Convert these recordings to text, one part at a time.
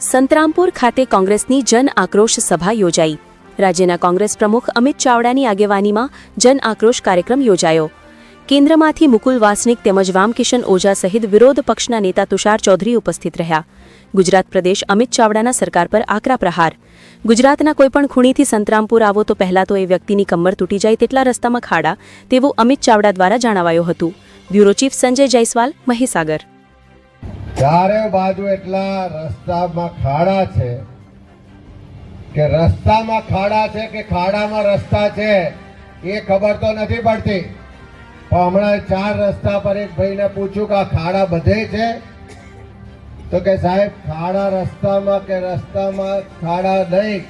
સંતરામપુર ખાતે કોંગ્રેસની જન આક્રોશ સભા યોજાઈ. રાજ્યના કોંગ્રેસ પ્રમુખ અમિત ચાવડાની આગેવાનીમાં જન આક્રોશ કાર્યક્રમ યોજાયો. કેન્દ્રમાંથી મુકુલ વાસનિક તેમજ વામકિશન ઓઝા સહિત વિરોધ પક્ષના નેતા તુષાર ચૌધરી ઉપસ્થિત રહ્યા. ગુજરાત પ્રદેશ અમિત ચાવડાના સરકાર પર આકરા પ્રહાર. ગુજરાતના કોઈપણ ખૂણીથી સંતરામપુર આવો તો પહેલા તો એ વ્યક્તિની કમર તૂટી જાય તેટલા રસ્તામાં ખાડા, તેવું અમિત ચાવડા દ્વારા જણાવાયું હતું. Bureau chief Sanjay Jaiswal, Mahisagar. ચારે બાજુ એટલા રસ્તામાં ખાડા છે કે રસ્તામાં ખાડા છે કે ખાડામાં રસ્તા છે એ ખબર તો નથી પડતી. પણ હમણાં ચાર રસ્તા પર એક ભાઈને પૂછ્યું કે આ ખાડા બધે છે? તો કે સાહેબ, ખાડા રસ્તામાં કે રસ્તામાં ખાડા નહીં,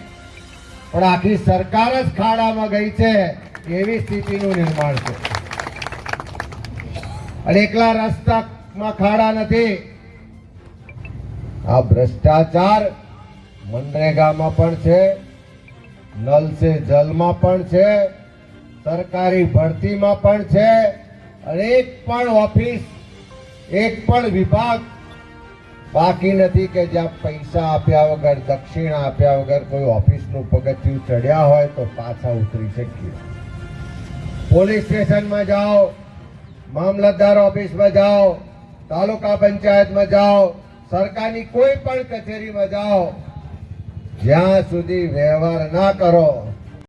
પણ આખી સરકાર જ ખાડામાં ગઈ છે, એવી સ્થિતિનું નિર્માણ છે. અને એકલા રસ્તામાં ખાડા નથી. આ ભ્રષ્ટાચાર મનરેગામાં પણ છે નલ સે જલમાં પણ છે, સરકારી ભરતીમાં પણ છે, અને એક પણ ઓફિસ, એક પણ વિભાગ બાકી નથી કે જ્યાં પૈસા આપ્યા વગર, દક્ષિણા આપ્યા વગર કોઈ ઓફિસનું પગથિયું ચડ્યા હોય તો પાછા ઉતરી શકીએ. પોલીસ સ્ટેશનમાં જાઓ, મામલતદાર ઓફિસમાં જાઓ, તાલુકા પંચાયતમાં જાઓ સરકારની કોઈ પણ કચેરીમાં જાઓ જ્યાં સુધી વ્યવહાર ના કરો.